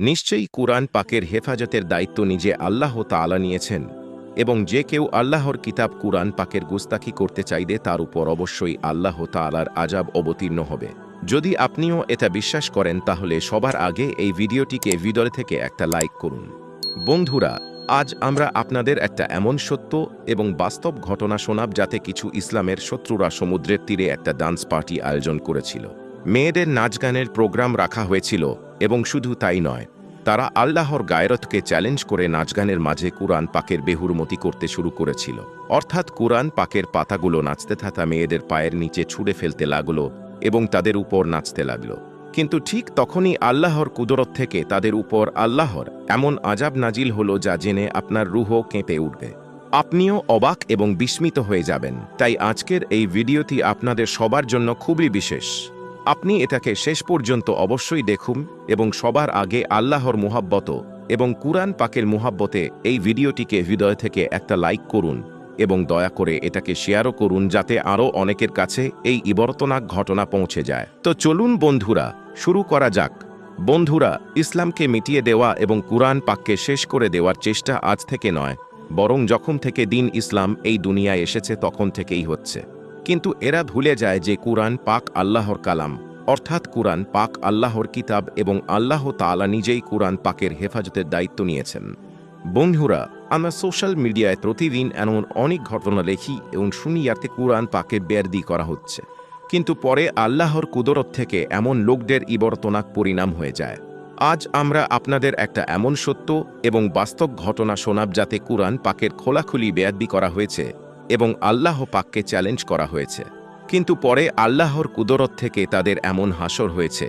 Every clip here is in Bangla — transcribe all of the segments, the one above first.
নিশ্চয়ই কুরআন পাকের হেফাজতের দায়িত্ব নিজে আল্লাহ তাআলা নিয়েছেন এবং যে কেউ আল্লাহর কিতাব কুরআন পাকের গুস্তাখি করতে চাইলে তার উপর অবশ্যই আল্লাহ তাআলার আজাব অবতীর্ণ হবে। যদি আপনিও এটা বিশ্বাস করেন তাহলে সবার আগে এই ভিডিওটিকে ভিডিও থেকে একটা লাইক করুন। বন্ধুরা, আজ আমরা আপনাদের একটা এমন সত্য এবং বাস্তব ঘটনা শোনাব যাতে কিছু ইসলামের শত্রুরা সমুদ্রের তীরে একটা ডান্স পার্টি আয়োজন করেছিল। মেয়েদের নাচ গানের প্রোগ্রাম রাখা হয়েছিল এবং শুধু তাই নয়, তারা আল্লাহর গায়রতকে চ্যালেঞ্জ করে নাচগানের মাঝে কুরআন পাকের বেহুরমতি করতে শুরু করেছিল। অর্থাৎ কুরআন পাকের পাতাগুলো নাচতে থাকা মেয়েদের পায়ের নিচে ছুঁড়ে ফেলতে লাগল এবং তাদের উপর নাচতে লাগল। কিন্তু ঠিক তখনই আল্লাহর কুদরত থেকে তাদের উপর আল্লাহর এমন আজাব নাজিল হলো যা জেনে আপনার রুহ কেঁপে উঠবে। আপনিও অবাক এবং বিস্মিত হয়ে যাবেন। তাই আজকের এই ভিডিওটি আপনাদের সবার জন্য খুবই বিশেষ। আপনি এটাকে শেষ পর্যন্ত অবশ্যই দেখুন এবং সবার আগে আল্লাহর মুহাব্বত এবং কুরআন পাকের মুহাব্বতে এই ভিডিওটিকে হৃদয় থেকে একটা লাইক করুন এবং দয়া করে এটাকে শেয়ারও করুন যাতে আরও অনেকের কাছে এই ইবরতনাক ঘটনা পৌঁছে যায়। তো চলুন বন্ধুরা, শুরু করা যাক। বন্ধুরা, ইসলামকে মিটিয়ে দেওয়া এবং কুরআন পাককে শেষ করে দেওয়ার চেষ্টা আজ থেকে নয়, বরং যখন থেকে দিন ইসলাম এই দুনিয়ায় এসেছে তখন থেকেই হচ্ছে। কিন্তু এরা ভুলে যায় যে কুরআন পাক আল্লাহর কালাম, অর্থাৎ কুরআন পাক আল্লাহর কিতাব এবং আল্লাহ তাআলা নিজেই কুরআন পাকের হেফাজতের দায়িত্ব নিয়েছেন। বন্ধুরা, আমরা সোশ্যাল মিডিয়ায় প্রতিদিন এমন অনেক ঘটনা লেখি এবং শুনি যাতে কুরআন পাকে বেরদি করা হচ্ছে। কিন্তু পরে আল্লাহর কুদরত থেকে এমন লোকদের ইবরতনাক পরিণাম হয়ে যায়। আজ আমরা আপনাদের একটা এমন সত্য এবং বাস্তব ঘটনা শোনাব যাতে কুরআন পাকের খোলাখুলি বেয়াদ্দি করা হয়েছে। এবং আল্লাহ পাককে চ্যালেঞ্জ করা হয়েছে। কিন্তু পরে আল্লাহর কুদরত থেকে তাদের এমন হাসর হয়েছে,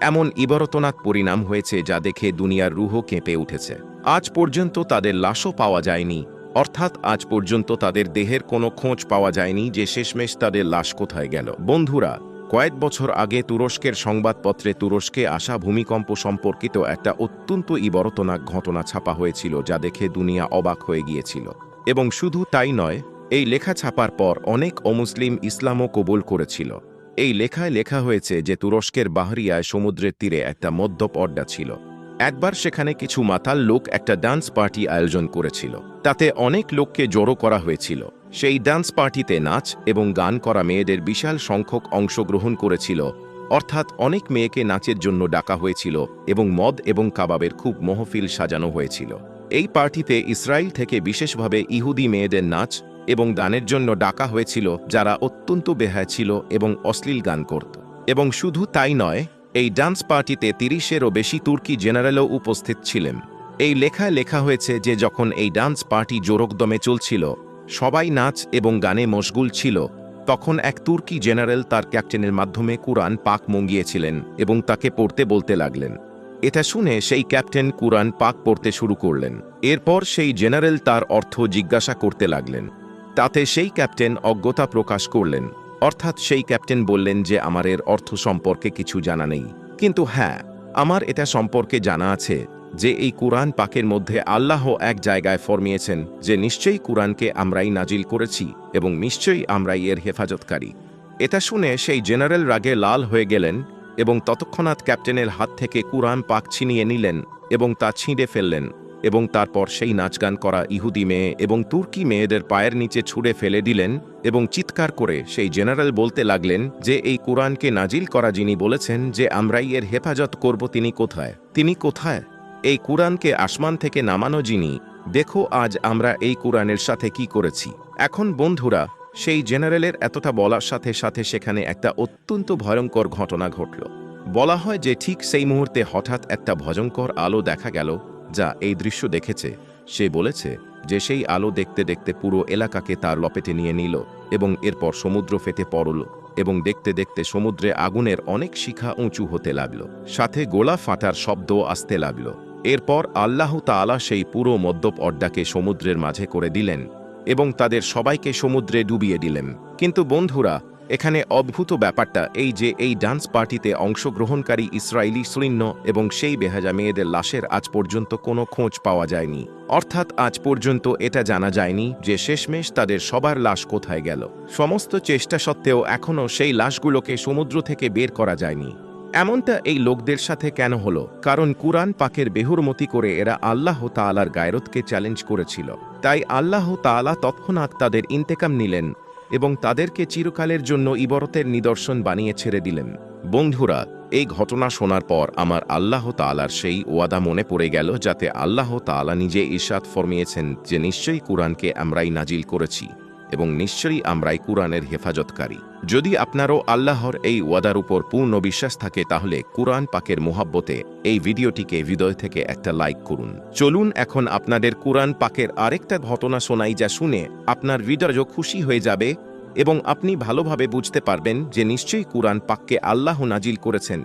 এমন ইবরতনাক পরিণাম হয়েছে যা দেখে দুনিয়ার রুহ কেঁপে উঠেছে। আজ পর্যন্ত তাদের লাশও পাওয়া যায়নি, অর্থাৎ আজ পর্যন্ত তাদের দেহের কোনো খোঁজ পাওয়া যায়নি যে শেষমেশ তাদের লাশ কোথায় গেল। বন্ধুরা, কয়েক বছর আগে তুরস্কের সংবাদপত্রে তুরস্কে আসা ভূমিকম্প সম্পর্কিত একটা অত্যন্ত ইবরতনাক ঘটনা ছাপা হয়েছিল যা দেখে দুনিয়া অবাক হয়ে গিয়েছিল। এবং শুধু তাই নয় এই লেখা ছাপার পর অনেক অমুসলিম ইসলামও কবুল করেছিল। এই লেখায় লেখা হয়েছে যে তুরস্কের বাহরিয়ায় সমুদ্রের তীরে একটা মদ্যপ অড্ডা ছিল। একবার সেখানে কিছু মাতাল লোক একটা ডান্স পার্টি আয়োজন করেছিল। তাতে অনেক লোককে জড়ো করা হয়েছিল। সেই ডান্স পার্টিতে নাচ এবং গান করা মেয়েদের বিশাল সংখ্যক অংশগ্রহণ করেছিল। অর্থাৎ অনেক মেয়েকে নাচের জন্য ডাকা হয়েছিল এবং মদ এবং কাবাবের খুব মহফিল সাজানো হয়েছিল। এই পার্টিতে ইসরায়েল থেকে বিশেষভাবে ইহুদি মেয়েদের নাচ এবং গানের জন্য ডাকা হয়েছিল যারা অত্যন্ত বেহায় ছিল এবং অশ্লীল গান করত। এবং শুধু তাই নয়, এই ডান্স পার্টিতে তিরিশেরও বেশি তুর্কি জেনারেলও উপস্থিত ছিলেন। এই লেখায় লেখা হয়েছে যে যখন এই ডান্স পার্টি জোরকদমে চলছিল, সবাই নাচ এবং গানে মশগুল ছিল, তখন এক তুর্কি জেনারেল তার ক্যাপ্টেনের মাধ্যমে কুরআন পাক মঙ্গিয়েছিলেন এবং তাকে পড়তে বলতে লাগলেন। এটা শুনে সেই ক্যাপ্টেন কুরআন পাক পড়তে শুরু করলেন। এরপর সেই জেনারেল তার অর্থ জিজ্ঞাসা করতে লাগলেন। তাতে সেই ক্যাপ্টেন অজ্ঞতা প্রকাশ করলেন। অর্থাৎ সেই ক্যাপ্টেন বললেন যে আমার এর অর্থ সম্পর্কে কিছু জানা নেই। কিন্তু হ্যাঁ আমার এটা সম্পর্কে জানা আছে যে এই কুরআন পাকের মধ্যে আল্লাহ এক জায়গায় ফরমিয়েছেন যে নিশ্চয়ই কুরআনকে আমরাই নাজিল করেছি এবং নিশ্চয়ই আমরাই এর হেফাজতকারী। এটা শুনে সেই জেনারেল রাগে লাল হয়ে গেলেন এবং ততক্ষণাৎ ক্যাপ্টেনের হাত থেকে কুরআন পাক ছিনিয়ে নিলেন এবং তা ছিঁড়ে ফেললেন। এবং তারপর সেই নাচগান করা ইহুদি মেয়ে এবং তুর্কি মেয়েদের পায়ের নিচে ছুঁড়ে ফেলে দিলেন এবং চিৎকার করে সেই জেনারেল বলতে লাগলেন যে এই কোরআনকে নাজিল করা যিনি বলেছেন যে আমরাই এর হেফাজত করব তিনি কোথায়? তিনি কোথায়? এই কোরআনকে আসমান থেকে নামানো যিনি, দেখো আজ আমরা এই কোরআনের সাথে কি করেছি। এখন বন্ধুরা, সেই জেনারেলের এতটা বলার সাথে সাথে সেখানে একটা অত্যন্ত ভয়ঙ্কর ঘটনা ঘটল। বলা হয় যে ঠিক সেই মুহূর্তে হঠাৎ একটা ভয়ঙ্কর আলো দেখা গেল যা এই দৃশ্য দেখেছে, সে বলেছে যে সেই আলো দেখতে দেখতে পুরো এলাকাকে তার লপেটে নিয়ে নিল এবং এরপর সমুদ্র ফেটে পড়ল এবং দেখতে দেখতে সমুদ্রে আগুনের অনেক শিখা উঁচু হতে লাগল। সাথে গোলা ফাটার শব্দ আসতে লাগল। এরপর আল্লাহ তাআলা সেই পুরো মদ্যপ অড্ডাকে সমুদ্রের মাঝে করে দিলেন এবং তাদের সবাইকে সমুদ্রে ডুবিয়ে দিলেন। কিন্তু বন্ধুরা এখানে অদ্ভুত ব্যাপারটা, এই যে এই ডান্স পার্টিতে অংশগ্রহণকারী ইসরায়েলি সৈন্য এবং সেই বেহাজা মেয়েদের লাশের আজ পর্যন্ত কোনো খোঁজ পাওয়া যায়নি। অর্থাৎ আজ পর্যন্ত এটা জানা যায়নি যে শেষমেশ তাদের সবার লাশ কোথায় গেল। সমস্ত চেষ্টা সত্ত্বেও এখনও সেই লাশগুলোকে সমুদ্র থেকে বের করা যায়নি। এমনটা এই লোকদের সাথে কেন হলো? কারণ কুরআন পাকের বেহুরমতি করে এরা আল্লাহ তালার গায়রতকে চ্যালেঞ্জ করেছিল। তাই আল্লাহ তাআলা তৎক্ষণাৎ তাদের ইন্তেকাম নিলেন। এবং তাদেরকে চিরকালের জন্য ইবরতের নিদর্শন বানিয়ে ছেড়ে দিলেন। বন্ধুরা, এই ঘটনা শোনার পর আমার আল্লাহ তালার সেই ওয়াদা মনে পড়ে গেল যাতে আল্লাহ তালা নিজে ঈশাদ ফরমিয়েছেন যে নিশ্চয়ই কোরআনকে আমরাই নাজিল করেছি। এবং নিশ্চয়ই আমরাই কুরআনের হেফাজতকারী। যদি আপনারও আল্লাহর এই ওয়াদার উপর পূর্ণ বিশ্বাস থাকে, তাহলে কুরআন পাকের মোহাব্বতে এই ভিডিওটিকে হৃদয় থেকে একটা লাইক করুন। চলুন এখন আপনাদের কুরআন পাকের আরেকটা ঘটনা শোনাই যা শুনে আপনার হৃদয় খুশি হয়ে যাবে এবং আপনি ভালোভাবে বুঝতে পারবেন যে নিশ্চয়ই কুরআন পাককে আল্লাহ নাজিল করেছেন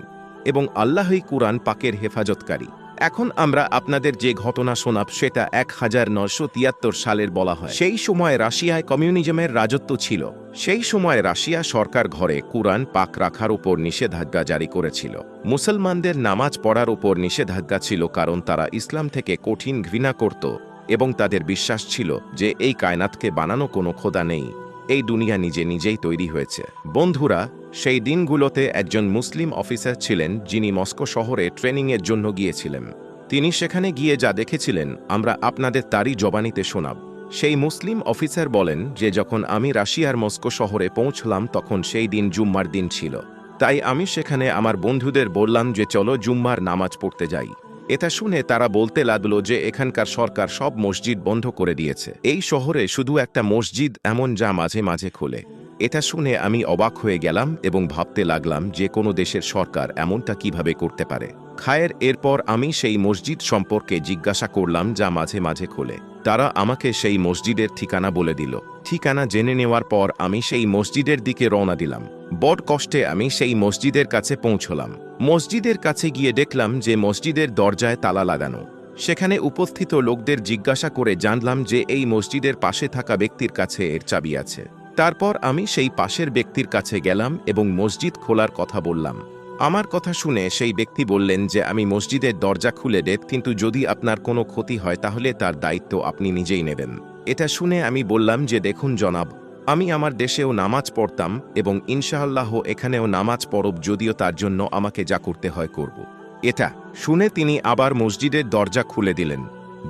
এবং আল্লাহই কুরআন পাকের হেফাজতকারী। এখন আমরা আপনাদের যে ঘটনা শোনাব সেটা এক হাজার তিয়াত্তর সালের বলা হয়। সেই সময় রাশিয়ায় কমিউনিজমের রাজত্ব ছিল। সেই সময় রাশিয়া সরকার ঘরে কুরআন পাক রাখার উপর নিষেধাজ্ঞা জারি করেছিল। মুসলমানদের নামাজ পড়ার উপর নিষেধাজ্ঞা ছিল কারণ তারা ইসলাম থেকে কঠিন ঘৃণা করত এবং তাদের বিশ্বাস ছিল যে এই কায়নাতকে বানানো কোনো খোদা নেই। এই দুনিয়া নিজে নিজেই তৈরি হয়েছে। বন্ধুরা সেই দিনগুলোতে একজন মুসলিম অফিসার ছিলেন যিনি মস্কো শহরে ট্রেনিংয়ের জন্য গিয়েছিলেন। তিনি সেখানে গিয়ে যা দেখেছিলেন, আমরা আপনাদের তারই জবানিতে শোনাব। সেই মুসলিম অফিসার বলেন যে যখন আমি রাশিয়ার মস্কো শহরে পৌঁছলাম, তখন সেই দিন জুম্মার দিন ছিল। তাই আমি সেখানে আমার বন্ধুদের বললাম যে চলো জুম্মার নামাজ পড়তে যাই। এটা শুনে তারা বলতে লাগল যে এখানকার সরকার সব মসজিদ বন্ধ করে দিয়েছে। এই শহরে শুধু একটা মসজিদ, এমন যা মাঝে মাঝে খোলে। এটা শুনে আমি অবাক হয়ে গেলাম এবং ভাবতে লাগলাম যে কোনো দেশের সরকার এমনটা কীভাবে করতে পারে। খায়ের এরপর আমি সেই মসজিদ সম্পর্কে জিজ্ঞাসা করলাম যা মাঝে মাঝে খোলে। তারা আমাকে সেই মসজিদের ঠিকানা বলে দিল। ঠিকানা জেনে নেওয়ার পর আমি সেই মসজিদের দিকে রওনা দিলাম। বড় কষ্টে আমি সেই মসজিদের কাছে পৌঁছলাম। মসজিদের কাছে গিয়ে দেখলাম যে মসজিদের দরজায় তালা লাগানো। সেখানে উপস্থিত লোকদের জিজ্ঞাসা করে জানলাম যে এই মসজিদের পাশে থাকা ব্যক্তির কাছে এর চাবি আছে। তারপর আমি সেই পাশের ব্যক্তির কাছে গেলাম এবং মসজিদ খোলার কথা বললাম। আমার কথা শুনে সেই ব্যক্তি বললেন যে, আমি মসজিদের দরজা খুলে দেব, কিন্তু যদি আপনার কোনো ক্ষতি হয়, তাহলে তার দায়িত্ব আপনি নিজেই নেবেন। এটা শুনে আমি বললাম যে, দেখুন জনাব, আমি আমার দেশেও নামাজ পড়তাম এবং ইনশাআল্লাহ এখানেও নামাজ পড়ব, যদিও তার জন্য আমাকে যা করতে হয় করব। এটা শুনে তিনি আবার মসজিদের দরজা খুলে দিলেন।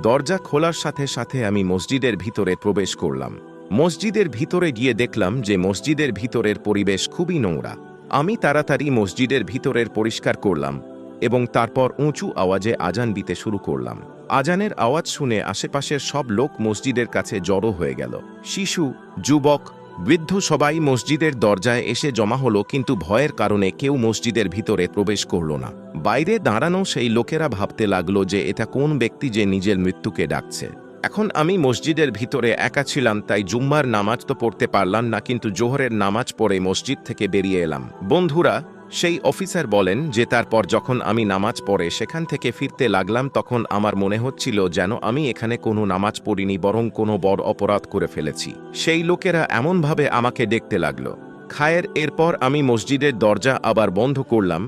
দরজা খোলার সাথে সাথে আমি মসজিদের ভিতরে প্রবেশ করলাম। মসজিদের ভিতরে গিয়ে দেখলাম যে মসজিদের ভিতরের পরিবেশ খুবই নোংরা। আমি তাড়াতাড়ি মসজিদের ভিতরের পরিষ্কার করলাম এবং তারপর উঁচু আওয়াজে আজান দিতে শুরু করলাম। আজানের আওয়াজ শুনে আশেপাশের সব লোক মসজিদের কাছে জড়ো হয়ে গেল। শিশু, যুবক, বৃদ্ধ সবাই মসজিদের দরজায় এসে জমা হলো কিন্তু ভয়ের কারণে কেউ মসজিদের ভিতরে প্রবেশ করল না। বাইরে দাঁড়ানো সেই লোকেরা ভাবতে লাগল যে এটা কোন ব্যক্তি যে নিজের মৃত্যুকে ডাকছে। এখন আমি মসজিদের ভিতরে একা ছিলাম, তাই জুম্মার নামাজ তো পড়তে পারলাম না, কিন্তু জোহরের নামাজ পড়ে মসজিদ থেকে বেরিয়ে এলাম। বন্ধুরা, সেই অফিসার বলেন যে তারপর যখন আমি নামাজ পড়ে সেখান থেকে ফিরতে লাগলাম, তখন আমার মনে হচ্ছিল যেন আমি এখানে কোনো নামাজ পড়িনি, বরং কোনো বড় অপরাধ করে ফেলেছি। সেই লোকেরা এমনভাবে আমাকে দেখতে লাগল। খায়ের, এরপর আমি মসজিদের দরজা আবার বন্ধ করলাম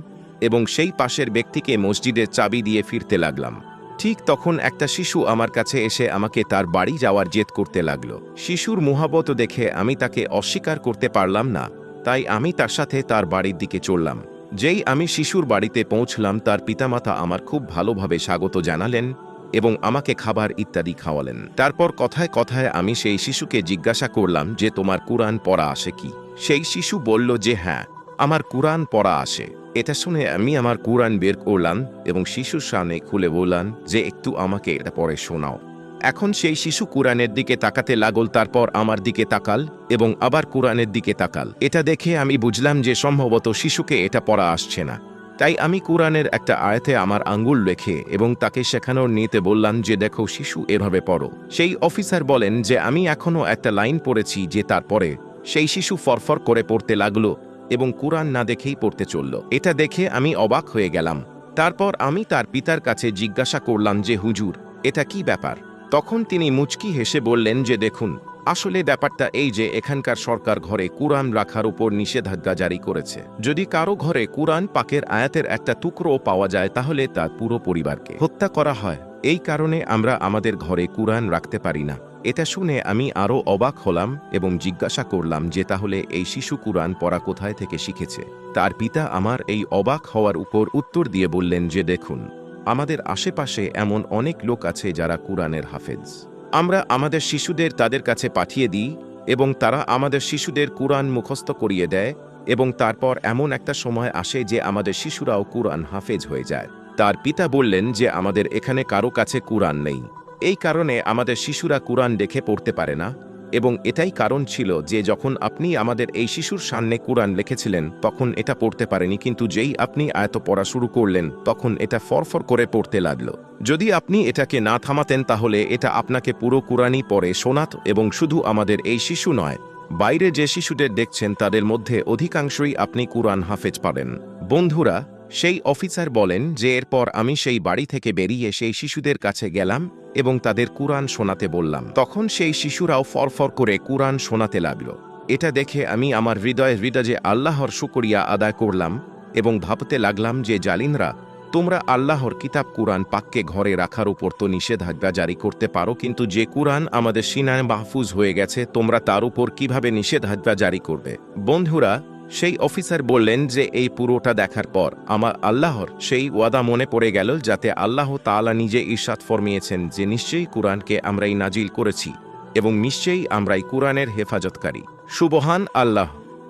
এবং সেই পাশের ব্যক্তিকে মসজিদের চাবি দিয়ে ফিরতে লাগলাম। ঠিক তখন একটা শিশু আমার কাছে এসে আমাকে তার বাড়ি যাওয়ার জেদ করতে লাগল। শিশুর মুহাবত দেখে আমি তাকে অস্বীকার করতে পারলাম না, তাই আমি তার সাথে তার বাড়ির দিকে চললাম। যেই আমি শিশুর বাড়িতে পৌঁছলাম, তার পিতামাতা আমার খুব ভালোভাবে স্বাগত জানালেন এবং আমাকে খাবার ইত্যাদি খাওয়ালেন। তারপর কথায় কথায় আমি সেই শিশুকে জিজ্ঞাসা করলাম যে, তোমার কুরআন পড়া আসে কি? সেই শিশু বলল যে হ্যাঁ আমার কুরআন পড়া আসে। এটা শুনে আমি আমার কুরআন বের করলাম এবং শিশুর সামনে খুলে বললাম যে, একটু আমাকে এটা পরে শোনাও। এখন সেই শিশু কুরআনের দিকে তাকাতে লাগল, তারপর আমার দিকে তাকাল এবং আবার কোরআনের দিকে তাকাল। এটা দেখে আমি বুঝলাম যে, সম্ভবত শিশুকে এটা পড়া আসছে না। তাই আমি কোরআনের একটা আয়াতে আমার আঙ্গুল রেখে এবং তাকে শেখানোর নিতে বললাম যে, দেখো শিশু এভাবে পড়ো। সেই অফিসার বলেন যে, আমি এখনও একটা লাইন পড়েছি যে, তারপরে সেই শিশু ফরফর করে পড়তে লাগল। এবং কুরআন না দেখেই পড়তে চলল। এটা দেখে আমি অবাক হয়ে গেলাম। তারপর আমি তার পিতার কাছে জিজ্ঞাসা করলাম যে, হুজুর, এটা কি ব্যাপার? তখন তিনি মুচকি হেসে বললেন যে, দেখুন, আসলে ব্যাপারটা এই যে, এখানকার সরকার ঘরে কুরআন রাখার উপর নিষেধাজ্ঞা জারি করেছে। যদি কারও ঘরে কুরআন পাকের আয়াতের একটা টুকরো পাওয়া যায়, তাহলে তার পুরো পরিবারকে হত্যা করা হয়। এই কারণে আমরা আমাদের ঘরে কুরআন রাখতে পারি না। এটা শুনে আমি আরও অবাক হলাম এবং জিজ্ঞাসা করলাম যে তাহলে এই শিশু কুরআন পড়া কোথায় থেকে শিখেছে? তার পিতা আমার এই অবাক হওয়ার উপর উত্তর দিয়ে বললেন যে, দেখুন, আমাদের আশেপাশে এমন অনেক লোক আছে যারা কুরআনের হাফেজ। আমরা আমাদের শিশুদের তাদের কাছে পাঠিয়ে দিই এবং তারা আমাদের শিশুদের কুরআন মুখস্থ করিয়ে দেয় এবং তারপর এমন একটা সময় আসে যে আমাদের শিশুরাও কুরআন হাফেজ হয়ে যায়। তার পিতা বললেন যে, আমাদের এখানে কারও কাছে কুরআন নেই। এই কারণে আমাদের শিশুরা কুরআন দেখে পড়তে পারে না, এবং এটাই কারণ ছিল যে যখন আপনি আমাদের এই শিশুর সামনে কুরআন লিখেছিলেন, তখন এটা পড়তে পারেনি, কিন্তু যেই আপনি আয়ত পড়া শুরু করলেন, তখন এটা ফরফর করে পড়তে লাগল। যদি আপনি এটাকে না থামাতেন, তাহলে এটা আপনাকে পুরো কুরআনই পড়ে শোনাত, এবং শুধু আমাদের এই শিশু নয়, বাইরে যে শিশুদের দেখছেন, তাদের মধ্যে অধিকাংশই আপনি কুরআন হাফেজ পাবেন। বন্ধুরা, সেই অফিসার বলেন যে, এরপর আমি সেই বাড়ি থেকে বেরিয়ে সেই শিশুদের কাছে গেলাম এবং তাদের কুরআন শোনাতে বললাম। তখন সেই শিশুরাও ফরফর করে কুরআন শোনাতে লাগল। এটা দেখে আমি আমার হৃদয় হৃদয়ে আল্লাহর শুকরিয়া আদায় করলাম এবং ভাবতে লাগলাম যে জালিনরা তোমরা আল্লাহর কিতাব কুরআন পাককে ঘরে রাখার উপর তো নিষেধাজ্ঞা জারি করতে পারো, কিন্তু যে কুরআন আমাদের সিনায় মাহফুজ হয়ে গেছে, তোমরা তার উপর কীভাবে নিষেধাজ্ঞা জারি করবে? বন্ধুরা সেই অফিসার বললেন যে, এই পুরোটা দেখার পর আমার আল্লাহর সেই ওয়াদা মনে পড়ে গেল যাতে আল্লাহ তালা নিজে ঈর্ষাদ ফরমিয়েছেন যে, নিশ্চয়ই কোরআনকে আমরাই নাজিল করেছি এবং নিশ্চয়ই আমরাই কোরআনের হেফাজতকারী। সুবহান আল্লাহ।